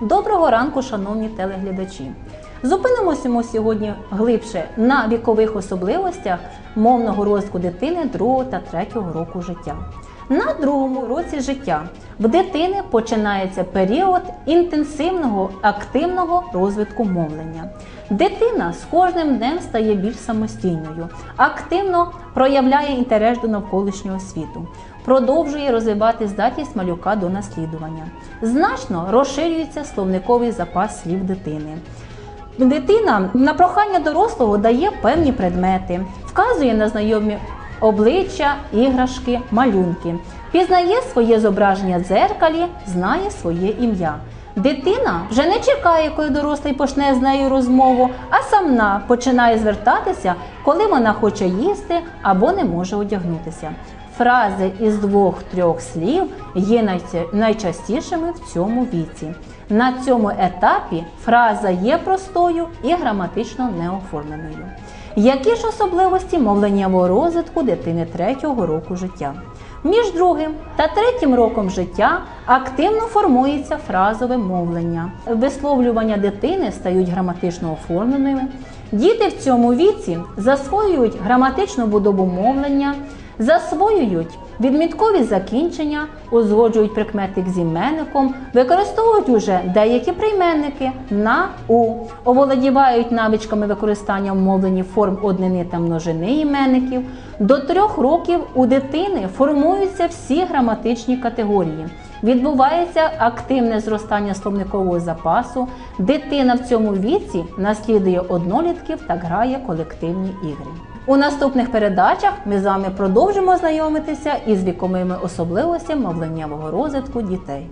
Доброго ранку, шановні телеглядачі! Зупинимося ми сьогодні глибше на вікових особливостях мовного розвитку дитини 2 та 3 року життя. На другому році життя в дитини починається період інтенсивного активного розвитку мовлення. Дитина з кожним днем стає більш самостійною, активно проявляє інтерес до навколишнього світу, продовжує розвивати здатність малюка до наслідування. Значно розширюється словниковий запас слів дитини. Дитина на прохання дорослого дає певні предмети, вказує на знайомі обличчя, іграшки, малюнки, пізнає своє зображення в дзеркалі, знає своє ім'я. Дитина вже не чекає, коли дорослий почне з нею розмову, а сама починає звертатися, коли вона хоче їсти або не може одягнутися. Фрази із двох-трьох слів є найчастішими в цьому віці. На цьому етапі фраза є простою і граматично неоформленою. Які ж особливості мовленнєвого розвитку дитини третього року життя? Між другим та третім роком життя активно формується фразове мовлення. Висловлювання дитини стають граматично оформленими. Діти в цьому віці засвоюють граматичну будову мовлення, засвоюють відміткові закінчення, узгоджують прикметник з іменником, використовують уже деякі прийменники на у, оволодівають навичками використання в мовленні форм однини та множини іменників. До трьох років у дитини формуються всі граматичні категорії. Відбувається активне зростання словникового запасу. Дитина в цьому віці наслідує однолітків та грає колективні ігри. У наступних передачах ми з вами продовжимо знайомитися із віковими особливостями мовленнєвого розвитку дітей.